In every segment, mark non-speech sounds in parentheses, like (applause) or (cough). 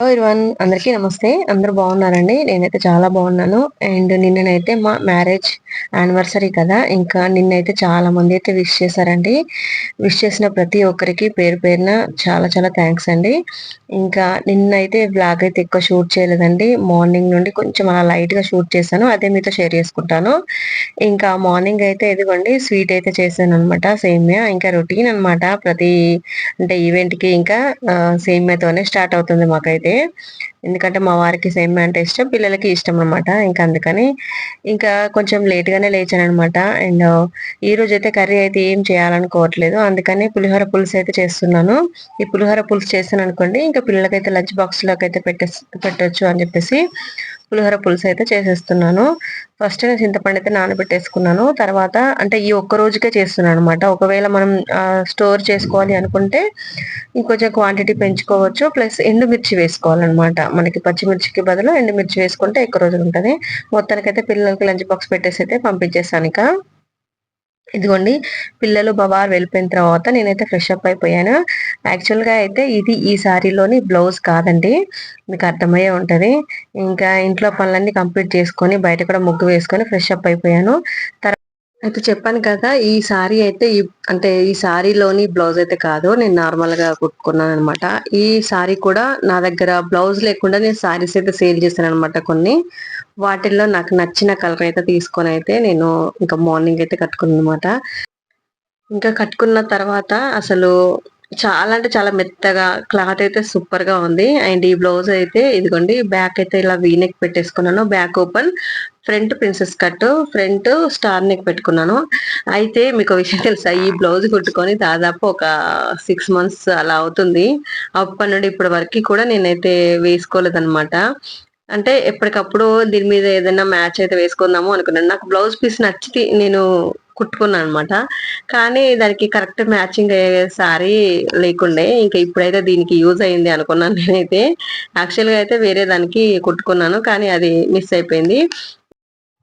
Hello one అందరికీ నమస్తే. అందరూ బాగున్నారండి? నేనైతే చాలా బాగున్నాను. అండ్ నిన్ననైతే మా మ్యారేజ్ యానివర్సరీ కదా? ఇంకా నిన్నైతే చాలా మంది అయితే విష్ చేశారండి. విష్ చేసిన ప్రతి ఒక్కరికి పేరు పేరున చాలా చాలా థ్యాంక్స్ అండి. ఇంకా నిన్నైతే బ్లాగ్ అయితే ఎక్కువ షూట్ చేయలేదండి. మార్నింగ్ నుండి కొంచెం అలా లైట్గా షూట్ చేశాను. అదే మీతో షేర్ చేసుకుంటాను. ఇంకా మార్నింగ్ అయితే ఇదిగోండి స్వీట్ అయితే చేశాను అనమాట సేమియా ఇంకా రొటీన్ అనమాట ప్రతి అంటే ఈవెంట్కి ఇంకా సేమియాతోనే స్టార్ట్ అవుతుంది మాకైతే. né? ఎందుకంటే మా వారికి సేమ్ అంటే ఇష్టం పిల్లలకి ఇష్టం అనమాట ఇంకా అందుకని ఇంకా కొంచెం లేట్గానే లేచాను అనమాట అండ్ ఈ రోజు అయితే కర్రీ అయితే ఏం చేయాలనుకోవట్లేదు. అందుకని పులిహోర పులుసు అయితే చేస్తున్నాను. ఈ పులిహోర పులుసు చేస్తాను అనుకోండి ఇంకా పిల్లలకైతే లంచ్ బాక్స్లోకి అయితే పెట్టే పెట్టచ్చు అని చెప్పేసి పులిహోర పులుసు అయితే చేసేస్తున్నాను. ఫస్ట్ నేను చింతపండు అయితే నానబెట్టేసుకున్నాను. తర్వాత అంటే ఈ ఒక్క రోజుకే చేస్తున్నాను అనమాట ఒకవేళ మనం స్టోర్ చేసుకోవాలి అనుకుంటే ఇంకొంచెం క్వాంటిటీ పెంచుకోవచ్చు. ప్లస్ ఎండుమిర్చి వేసుకోవాలన్నమాట. మనకి పచ్చిమిర్చికి బదులు ఎండుమిర్చి వేసుకుంటే ఎక్కువ రోజులు ఉంటుంది. మొత్తానికైతే పిల్లలకి లంచ్ బాక్స్ పెట్టేసి అయితే పంపించేసాను ఇక. ఇదిగోండి పిల్లలు బాబార్ వెళ్ళిపోయిన తర్వాత నేనైతే ఫ్రెష్ అప్ అయిపోయాను. యాక్చువల్గా అయితే ఇది ఈ శారీలోని బ్లౌజ్ కాదండి మీకు అర్థమయ్యే ఉంటుంది. ఇంకా ఇంట్లో పనులన్నీ కంప్లీట్ చేసుకొని బయట కూడా ముగ్గు వేసుకొని ఫ్రెష్ అప్ అయిపోయాను. అయితే చెప్పాను కదా ఈ సారీ అయితే అంటే ఈ సారీలోని బ్లౌజ్ అయితే కాదు నేను నార్మల్గా కుట్టుకున్నాను అనమాట ఈ సారీ కూడా నా దగ్గర బ్లౌజ్ లేకుండా నేను సారీస్ అయితే సేల్ చేశాను అనమాట కొన్ని. వాటిల్లో నాకు నచ్చిన కలర్ అయితే తీసుకొని అయితే నేను ఇంకా మార్నింగ్ అయితే కట్టుకున్నాను అనమాట ఇంకా కట్టుకున్న తర్వాత అసలు చాలా అంటే చాలా మెత్తగా క్లాత్ అయితే సూపర్గా ఉంది. అండ్ ఈ బ్లౌజ్ అయితే ఇదిగోండి బ్యాక్ అయితే ఇలా వీనెక్ పెట్టేసుకున్నాను. Back open front princess cut front star neck పెట్టుకున్నాను. అయితే మీకు విషయం తెలుసా ఈ బ్లౌజ్ కుట్టుకొని దాదాపు ఒక సిక్స్ మంత్స్ అలా అవుతుంది. అప్పటి నుండి ఇప్పటి వరకు కూడా నేనైతే వేసుకోలేదన్నమాట. అంటే ఎప్పటికప్పుడు దీని మీద ఏదైనా మ్యాచ్ అయితే వేసుకుందాము అనుకున్నాను. నాకు బ్లౌజ్ పీస్ నచ్చితే నేను కుట్టుకున్నాను అనమాట కానీ దానికి కరెక్ట్ మ్యాచింగ్ అయ్యే సారీ లేకుండే ఇంకా ఇప్పుడైతే దీనికి యూజ్ అయింది అనుకున్నాను నేనైతే. యాక్చువల్గా అయితే వేరే దానికి కుట్టుకున్నాను కానీ అది మిస్ అయిపోయింది.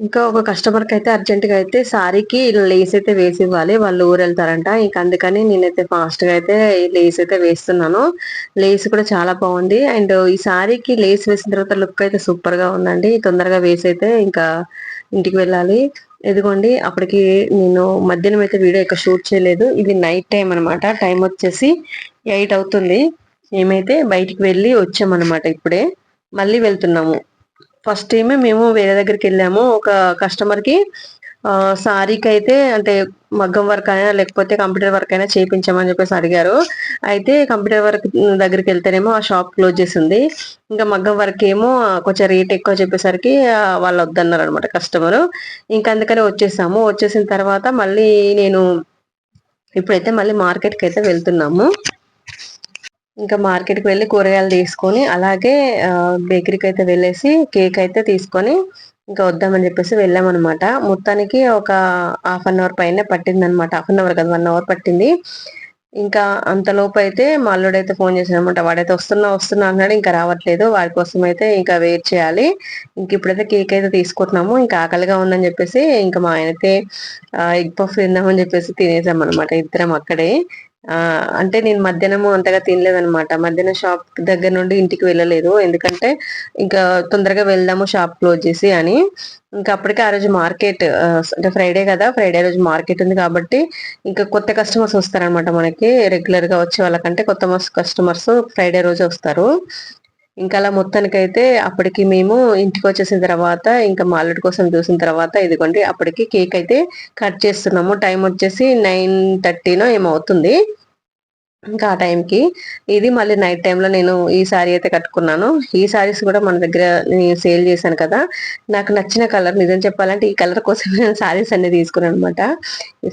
ఇంకా ఒక కస్టమర్కి అయితే అర్జెంటుగా అయితే సారీకి లేస్ అయితే వేసి ఇవ్వాలి వాళ్ళు ఊరు వెళ్తారంట ఇంకా అందుకని నేనైతే ఫాస్ట్గా అయితే లేస్ అయితే వేస్తున్నాను. లేస్ కూడా చాలా బాగుంది. అండ్ ఈ సారీకి లేస్ వేసిన తర్వాత లుక్ అయితే సూపర్గా ఉందండి. తొందరగా వేసి అయితే ఇంకా ఇంటికి వెళ్ళాలి. ఎదుగోండి అప్పటికి నేను మధ్యాహ్నం అయితే వీడియో ఇక్కడ షూట్ చేయలేదు. ఇది నైట్ టైం అనమాట టైం వచ్చేసి ఎయిట్ అవుతుంది. మేమైతే బయటికి వెళ్ళి వచ్చామన్నమాట ఇప్పుడే. మళ్ళీ వెళ్తున్నాము. ఫస్ట్ టైమే మేము వేరే దగ్గరికి వెళ్ళాము. ఒక కస్టమర్కి సారీకి అయితే అంటే మగ్గం వర్క్ అయినా లేకపోతే కంప్యూటర్ వర్క్ అయినా చేయించమని చెప్పేసి అడిగారు. అయితే కంప్యూటర్ వర్క్ దగ్గరికి వెళ్తేనేమో ఆ షాప్ క్లోజ్ చేసింది. ఇంకా మగ్గం వర్క్ ఏమో కొంచెం రేట్ ఎక్కువ చెప్పేసరికి వాళ్ళు వద్దన్నారు అనమాట కస్టమర్. ఇంకా అందుకని వచ్చేసాము. వచ్చేసిన తర్వాత మళ్ళీ నేను ఇప్పుడైతే మళ్ళీ మార్కెట్కి అయితే వెళ్తున్నాము. ఇంకా మార్కెట్కి వెళ్ళి కూరగాయలు తీసుకొని అలాగే బేకరీకి అయితే వెళ్ళేసి కేక్ అయితే తీసుకొని ఇంకా వద్దామని చెప్పేసి వెళ్ళామన్నమాట. మొత్తానికి ఒక హాఫ్ అన్ అవర్ పైన పట్టింది అనమాట హాఫ్ అన్ అవర్ కదా వన్ అవర్ పట్టింది. ఇంకా అంతలోపు అయితే మా అల్లుడైతే ఫోన్ చేసిన అనమాట వాడైతే వస్తున్నా వస్తున్నా అన్నాడు ఇంకా రావట్లేదు. వాడి కోసం అయితే ఇంకా వెయిట్ చేయాలి. ఇంక ఇప్పుడైతే కేక్ అయితే తీసుకుంటున్నాము. ఇంకా ఆకలిగా ఉందని చెప్పేసి ఇంకా మా ఆయన అయితే ఎగ్ పఫ్ తిందామని చెప్పేసి తినేసాం అనమాట ఇద్దరం అక్కడే. అంటే నేను మధ్యాహ్నము అంతగా తినలేదనమాట మధ్యాహ్నం షాప్ దగ్గర నుండి ఇంటికి వెళ్ళలేదు. ఎందుకంటే ఇంకా తొందరగా వెళ్దాము షాప్ క్లోజ్ చేసి అని. ఇంకా అప్పటికే ఆ రోజు మార్కెట్ అంటే ఫ్రైడే కదా ఫ్రైడే రోజు మార్కెట్ ఉంది కాబట్టి ఇంకా కొత్త కస్టమర్స్ వస్తారనమాట మనకి. రెగ్యులర్గా వచ్చే వాళ్ళకంటే కొత్త కస్టమర్స్ ఫ్రైడే రోజు వస్తారు. ఇంకా అలా మొత్తానికైతే అప్పటికి మేము ఇంటికి వచ్చేసిన తర్వాత ఇంకా మాల్లడి కోసం చూసిన తర్వాత ఇదిగోండి అప్పటికి కేక్ అయితే కట్ చేస్తున్నాము. టైం వచ్చేసి నైన్ థర్టీనో ఏమవుతుంది ఇంకా ఆ టైంకి ఇది మళ్ళీ నైట్ టైంలో నేను ఈ సారీ అయితే కట్టుకున్నాను. ఈ సారీస్ కూడా మన దగ్గర నేను సేల్ చేశాను కదా నాకు నచ్చిన కలర్ నిజం చెప్పాలంటే ఈ కలర్ కోసం నేను సారీస్ అన్ని తీసుకున్నాను అనమాట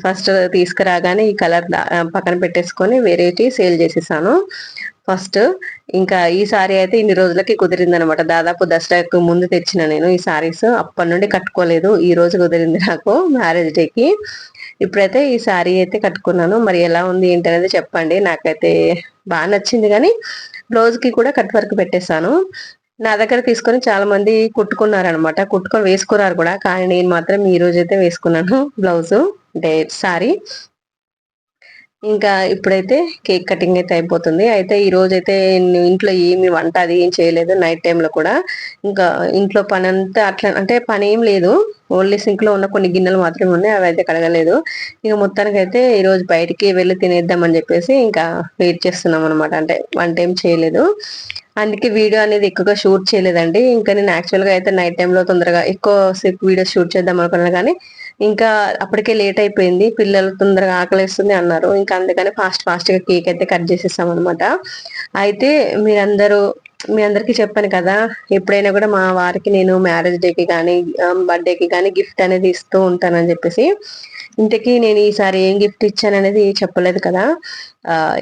ఫస్ట్ తీసుకురాగానే ఈ కలర్ పక్కన పెట్టేసుకొని వేరేటి సేల్ చేసేసాను. ఫస్ట్ ఇంకా ఈ సారీ అయితే ఇన్ని రోజులకి కుదిరింది అనమాట దాదాపు దసరాకు ముందు తెచ్చిన నేను ఈ సారీస్. అప్పటి నుండి కట్టుకోలేదు. ఈ రోజు కుదిరింది నాకు మ్యారేజ్ డేకి ఇప్పుడైతే ఈ సారీ అయితే కట్టుకున్నాను. మరి ఎలా ఉంది ఏంటి అనేది చెప్పండి. నాకైతే బాగా నచ్చింది కానీ బ్లౌజ్కి కూడా కట్ వర్క్ పెట్టేశాను. నా దగ్గర తీసుకొని చాలా మంది కుట్టుకున్నారు అనమాట కుట్టుకొని వేసుకున్నారు కూడా. కానీ నేను మాత్రం ఈ రోజు అయితే వేసుకున్నాను బ్లౌజ్ అంటే సారీ. ఇంకా ఇప్పుడైతే కేక్ కటింగ్ అయితే అయిపోతుంది. అయితే ఈ రోజు అయితే ఇంట్లో ఏమి వంట అది ఏం చేయలేదు నైట్ టైంలో కూడా. ఇంకా ఇంట్లో పని అంతా అట్లా అంటే పని ఏం లేదు. ఓన్లీ సింక్లో ఉన్న కొన్ని గిన్నెలు మాత్రమే ఉన్నాయి. అవి అయితే కడగలేదు. ఇక మొత్తానికి అయితే ఈ రోజు బయటికి వెళ్ళి తినేద్దామని చెప్పేసి ఇంకా వెయిట్ చేస్తున్నాం అనమాట అంటే వంట ఏం చేయలేదు. అందుకే వీడియో అనేది ఎక్కువగా షూట్ చేయలేదండి. ఇంకా నేను యాక్చువల్గా అయితే నైట్ టైంలో తొందరగా ఎక్కువ సేపు వీడియో షూట్ చేద్దాం అనుకున్నాను కానీ ఇంకా అప్పటికే లేట్ అయిపోయింది. పిల్లలు తొందరగా ఆకలిస్తుంది అన్నారు. ఇంకా అందుకని ఫాస్ట్ ఫాస్ట్గా కేక్ అయితే కట్ చేసేసాం అనమాట అయితే మీరందరూ మీ అందరికి చెప్పాను కదా ఎప్పుడైనా కూడా మా వారికి నేను మ్యారేజ్ డేకి కానీ బర్త్డేకి కానీ గిఫ్ట్ అనేది ఇస్తూ ఉంటానని చెప్పేసి ఇంతకీ నేను ఈసారి ఏం గిఫ్ట్ ఇచ్చాను అనేది చెప్పలేదు కదా.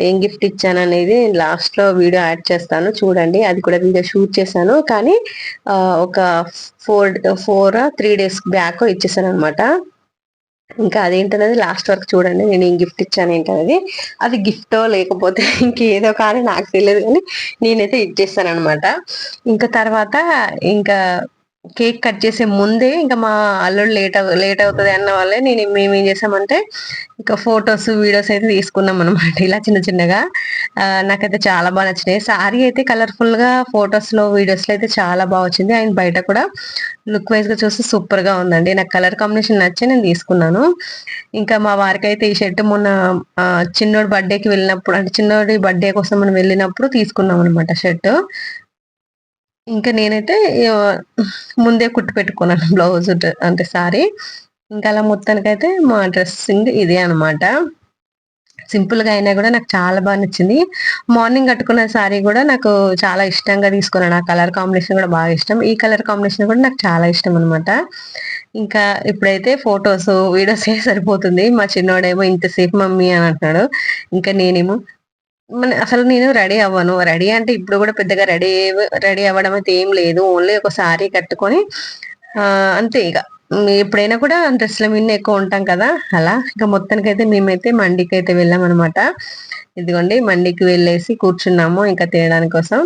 ఏం గిఫ్ట్ ఇచ్చాను అనేది లాస్ట్లో వీడియో యాడ్ చేస్తాను చూడండి. అది కూడా వీడియో షూట్ చేశాను. కానీ ఒక four four three days back ఇచ్చేసాను అనమాట ఇంకా అదేంటనేది లాస్ట్ వరకు చూడండి. నేను ఏం గిఫ్ట్ ఇచ్చాను ఏంటనేది. అది గిఫ్టో లేకపోతే (laughs) ఇంకేదో కానీ నాకు తెలియదు కానీ నేనైతే ఇచ్చేస్తాను అనమాట ఇంకా తర్వాత ఇంకా కేక్ కట్ చేసే ముందే ఇంకా మా అల్లుడు లేట్ లేట్ అవుతుంది అన్న వాళ్ళే నేను మేము ఏం చేసామంటే ఇంకా ఫొటోస్ వీడియోస్ అయితే తీసుకున్నాం అనమాట ఇలా చిన్న చిన్నగా. నాకైతే చాలా బాగా నచ్చినాయి. సారీ అయితే కలర్ఫుల్గా ఫొటోస్లో వీడియోస్లో అయితే చాలా బాగా వచ్చింది. అండ్ బయట కూడా లుక్ వైజ్గా చూస్తే సూపర్గా ఉందండి. నాకు కలర్ కాంబినేషన్ నచ్చి నేను తీసుకున్నాను. ఇంకా మా వారికి అయితే ఈ షర్ట్ మొన్న చిన్నోడి బర్త్డేకి వెళ్ళినప్పుడు అంటే చిన్నోడి బర్త్డే కోసం మనం వెళ్ళినప్పుడు తీసుకున్నాం అనమాట షర్ట్. ఇంకా నేనైతే ముందే కుట్టు పెట్టుకున్నాను (laughs) బ్లౌజ్ అంటే సారీ. ఇంకా అలా మొత్తానికైతే మా డ్రెస్సింగ్ ఇదే అనమాట సింపుల్గా అయినా కూడా నాకు చాలా బాగా నచ్చింది. మార్నింగ్ కట్టుకున్న సారీ కూడా నాకు చాలా ఇష్టంగా తీసుకున్నాను. ఆ కలర్ కాంబినేషన్ కూడా బాగా ఇష్టం. ఈ కలర్ కాంబినేషన్ కూడా నాకు చాలా ఇష్టం అనమాట ఇంకా ఇప్పుడైతే ఫొటోస్ వీడియోస్ (laughs) సరిపోతుంది. మా చిన్నోడేమో ఇంతసేపు మమ్మీ అని అంటున్నాడు. ఇంకా నేనేమో అసలు నేను రెడీ అవ్వను. రెడీ అంటే ఇప్పుడు కూడా పెద్దగా రెడీ రెడీ అవ్వడం అయితే ఏం లేదు. ఓన్లీ ఒక సారీ కట్టుకొని అంతే ఇక. ఎప్పుడైనా కూడా డ్రెస్ల మీద ఎక్కువ ఉంటాం కదా? అలా? ఇక మొత్తానికి అయితే మేమైతే మండికి అయితే వెళ్ళాం అనమాట ఇదిగోండి మండికి వెళ్ళేసి కూర్చున్నాము ఇంకా తినడానికి కోసం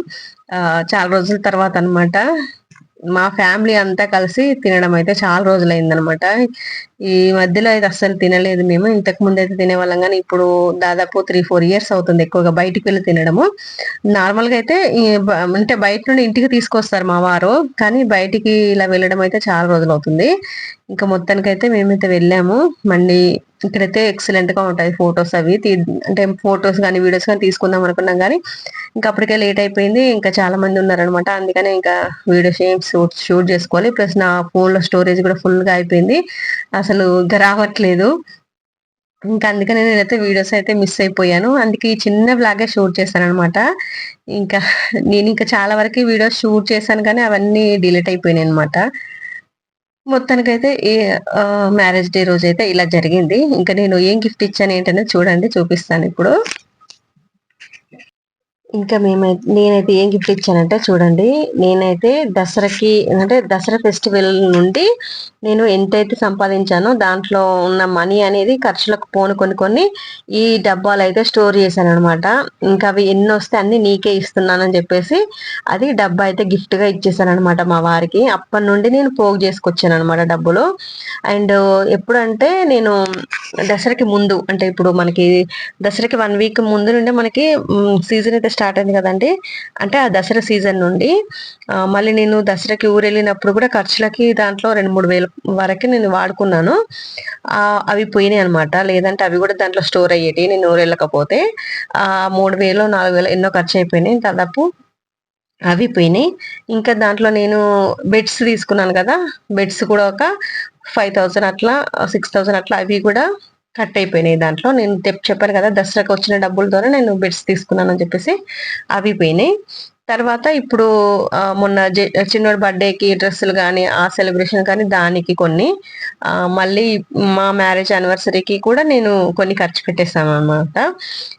చాలా రోజుల తర్వాత అనమాట మా ఫ్యామిలీ అంతా కలిసి తినడం అయితే చాలా రోజులైందనమాట ఈ మధ్యలో అయితే అస్సలు తినలేదు మేము. ఇంతకు ముందు అయితే తినేవాళ్ళం. కానీ ఇప్పుడు దాదాపు త్రీ ఫోర్ ఇయర్స్ అవుతుంది ఎక్కువగా బయటికి వెళ్ళి తినడము. నార్మల్గా అయితే అంటే బయట నుండి ఇంటికి తీసుకొస్తారు మా వారు. కానీ బయటికి ఇలా వెళ్ళడం అయితే చాలా రోజులు అవుతుంది ఇంకా మొత్తానికి అయితే మేమైతే వెళ్ళాము. మళ్ళీ ఇక్కడైతే ఎక్సలెంట్గా ఉంటాయి ఫొటోస్ అవి. అంటే ఫొటోస్ కానీ వీడియోస్ కానీ తీసుకుందాం అనుకున్నాం కానీ ఇంకా అప్పటికే లేట్ అయిపోయింది. ఇంకా చాలా మంది ఉన్నారనమాట అందుకనే ఇంకా వీడియోస్ ఏం షూట్ షూట్ చేసుకోవాలి. ప్లస్ నా ఫోన్లో స్టోరేజ్ కూడా ఫుల్గా అయిపోయింది. అసలు ఇంకా రావట్లేదు. ఇంకా అందుకనే నేనైతే వీడియోస్ అయితే మిస్ అయిపోయాను. అందుకే ఈ చిన్న బ్లాగే షూట్ చేశాను అనమాట ఇంకా నేను ఇంకా చాలా వరకు వీడియోస్ షూట్ చేశాను కానీ అవన్నీ డిలీట్ అయిపోయినాయి అనమాట మొత్తానికైతే ఈ మ్యారేజ్ డే రోజు అయితే ఇలా జరిగింది. ఇంకా నేను ఏం గిఫ్ట్ ఇచ్చాను ఏంటనేది చూడండి చూపిస్తాను ఇప్పుడు. ఇంకా మేమైతే నేనైతే ఏం గిఫ్ట్ ఇచ్చానంటే చూడండి నేనైతే దసరాకి అంటే దసరా ఫెస్టివల్ నుండి నేను ఎంతైతే సంపాదించానో దాంట్లో ఉన్న మనీ అనేది ఖర్చులకు పోను కొన్ని కొన్ని ఈ డబ్బాలు అయితే స్టోర్ చేశాను అనమాట ఇంకా అవి ఎన్ని వస్తే అన్ని నీకే ఇస్తున్నానని చెప్పేసి అది డబ్బా అయితే గిఫ్ట్గా ఇచ్చేసాను అనమాట మా వారికి. అప్పటి నుండి నేను పోగు చేసుకొచ్చాను అనమాట డబ్బులు. అండ్ ఎప్పుడంటే నేను దసరాకి ముందు అంటే ఇప్పుడు మనకి దసరాకి వన్ వీక్ ముందు నుండి మనకి సీజన్ అయితే స్టార్ట్ అయింది కదండి. అంటే ఆ దసరా సీజన్ నుండి మళ్ళీ నేను దసరాకి ఊరు వెళ్ళినప్పుడు కూడా ఖర్చులకి దాంట్లో రెండు మూడు వేల వరకు నేను వాడుకున్నాను. అవి పోయినాయి అనమాట లేదంటే అవి కూడా దాంట్లో స్టోర్ అయ్యేటి నేను ఊరు వెళ్ళకపోతే మూడు వేలు నాలుగు వేలు ఎన్నో ఖర్చు అయిపోయినాయి. దాదాపు అవి పోయినాయి. ఇంకా దాంట్లో నేను బెడ్స్ తీసుకున్నాను కదా. బెడ్స్ కూడా ఒక ఫైవ్ థౌజండ్ అట్లా సిక్స్ థౌజండ్ అట్లా అవి కూడా కట్ అయిపోయినాయి దాంట్లో. నేను చెప్పాను కదా దసరాకి వచ్చిన డబ్బులతోనే నేను బెడ్స్ తీసుకున్నాను అని చెప్పేసి అవి పోయినాయి. తర్వాత ఇప్పుడు మొన్న చిన్నోడి బర్త్డేకి డ్రెస్సులు కానీ ఆ సెలబ్రేషన్ కానీ దానికి కొన్ని. మళ్ళీ మా మ్యారేజ్ యానివర్సరీకి కూడా నేను కొన్ని ఖర్చు పెట్టేసాను అనమాట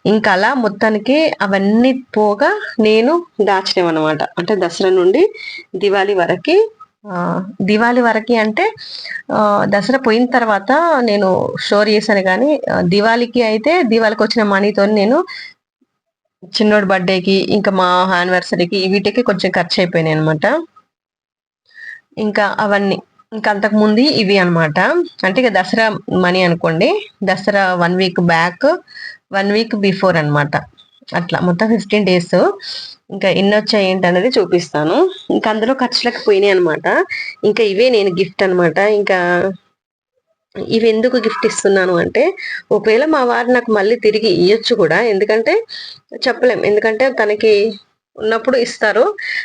ఇంకా అలా మొత్తానికి అవన్నీ పోగా నేను దాచినామన్నమాట అంటే దసరా నుండి దివాళీ వరకు దివాళి వరకు అంటే దసరా పోయిన తర్వాత నేను స్టోర్ చేశాను కానీ దివాళికి అయితే దివాళికి వచ్చిన మనీతో నేను చిన్నోడి బర్త్డేకి ఇంకా మా యానివర్సరీకి వీటికి కొంచెం ఖర్చు అయిపోయినాయి అనమాట ఇంకా అవన్నీ ఇంకా అంతకు ముందు ఇవి అనమాట అంటే ఇక దసరా మనీ అనుకోండి Dasara one week back one week before అనమాట అట్లా మొత్తం ఫిఫ్టీన్ డేస్. ఇంకా ఎన్ని వచ్చాయి ఏంటి అనేది చూపిస్తాను. ఇంకా అందులో ఖర్చులకు పోయినాయి అనమాట ఇంకా ఇవే నేను గిఫ్ట్ అనమాట ఇంకా ఇవి ఎందుకు గిఫ్ట్ ఇస్తున్నాను అంటే ఒకవేళ మా వారు నాకు మళ్ళీ తిరిగి ఇవ్వచ్చు కూడా. ఎందుకంటే చెప్పలేం. ఎందుకంటే తనకి ఉన్నప్పుడు ఇస్తారు.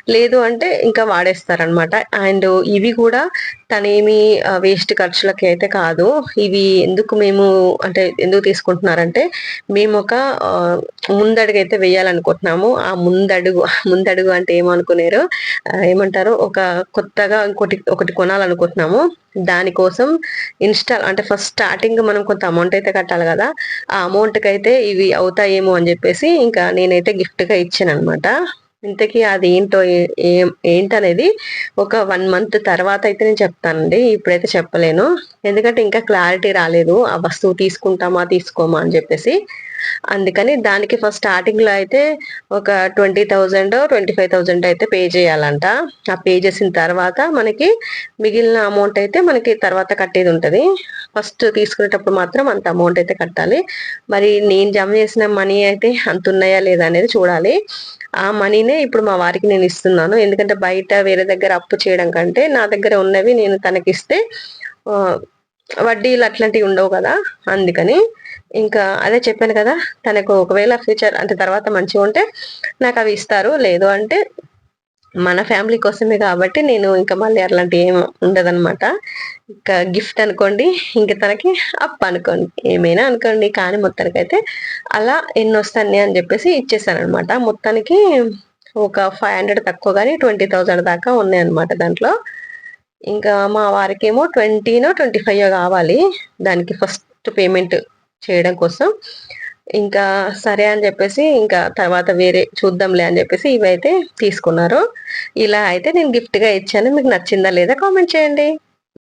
లేదు అంటే ఇంకా వాడేస్తారు అనమాట అండ్ ఇవి కూడా తనేమి వేస్ట్ ఖర్చులకి అయితే కాదు. ఇవి ఎందుకు మేము అంటే ఎందుకు తీసుకుంటున్నారంటే మేము ఒక ముందడుగు అయితే వేయాలనుకుంటున్నాము. ఆ ముందడుగు (laughs) ముందడుగు అంటే ఏమనుకున్నారు ఏమంటారు? ఒక కొత్తగా ఇంకోటి ఒకటి కొనాలనుకుంటున్నాము. దానికోసం ఇన్స్టాల్ అంటే ఫస్ట్ స్టార్టింగ్ మనం కొంత అమౌంట్ అయితే కట్టాలి కదా. ఆ అమౌంట్కి అయితే ఇవి అవుతాయేమో అని చెప్పేసి ఇంకా నేనైతే గిఫ్ట్గా ఇచ్చాను అనమాట ఇంతకీ అది ఏంటో ఏంటనేది ఒక వన్ మంత్ తర్వాత అయితే నేను చెప్తానండి. ఇప్పుడైతే చెప్పలేను. ఎందుకంటే ఇంకా క్లారిటీ రాలేదు. ఆ వస్తువు తీసుకుంటామా తీసుకోమా అని చెప్పేసి. అందుకని దానికి ఫస్ట్ స్టార్టింగ్లో అయితే ఒక twenty thousand twenty five thousand అయితే పే చేయాలంట. ఆ పే చేసిన తర్వాత మనకి మిగిలిన అమౌంట్ అయితే మనకి తర్వాత కట్టేది ఉంటుంది. ఫస్ట్ తీసుకునేటప్పుడు మాత్రం అంత అమౌంట్ అయితే కట్టాలి. మరి నేను జమ చేసిన మనీ అయితే అంత ఉన్నాయా లేదా అనేది చూడాలి. ఆ మనీనే ఇప్పుడు మా వారికి నేను ఇస్తున్నాను. ఎందుకంటే బయట వేరే దగ్గర అప్పు చేయడం కంటే నా దగ్గర ఉన్నవి నేను తనకిస్తే వడ్డీలు అట్లాంటివి ఉండవు కదా అందుకని. ఇంకా అదే చెప్పాను కదా తనకు ఒకవేళ ఫ్యూచర్ అంటే తర్వాత మంచిగా ఉంటే నాకు అవి ఇస్తారు. లేదు అంటే మన ఫ్యామిలీ కోసమే కాబట్టి నేను ఇంకా మళ్ళీ అలాంటి ఏం ఉండదనమాట ఇంకా గిఫ్ట్ అనుకోండి ఇంకా తనకి అప్ అనుకోండి ఏమైనా అనుకోండి కానీ మొత్తానికైతే అలా ఎన్ని వస్తాయి అని చెప్పేసి ఇచ్చేసాను అనమాట మొత్తానికి ఒక ఫైవ్ హండ్రెడ్ తక్కువ కానీ ట్వంటీ థౌజండ్ దాకా ఉన్నాయి అనమాట దాంట్లో. ఇంకా మా వారికి ఏమో ట్వంటీనో ట్వంటీ ఫైవ్ కావాలి. దానికి ఫస్ట్ పేమెంట్ చేయడం కోసం. ఇంకా సరే అని చెప్పేసి ఇంకా తర్వాత వేరే చూద్దాంలే అని చెప్పేసి ఇవైతే తీసుకున్నారు. ఇలా అయితే నేను గిఫ్ట్గా ఇచ్చాను. మీకు నచ్చిందా లేదా కామెంట్ చేయండి.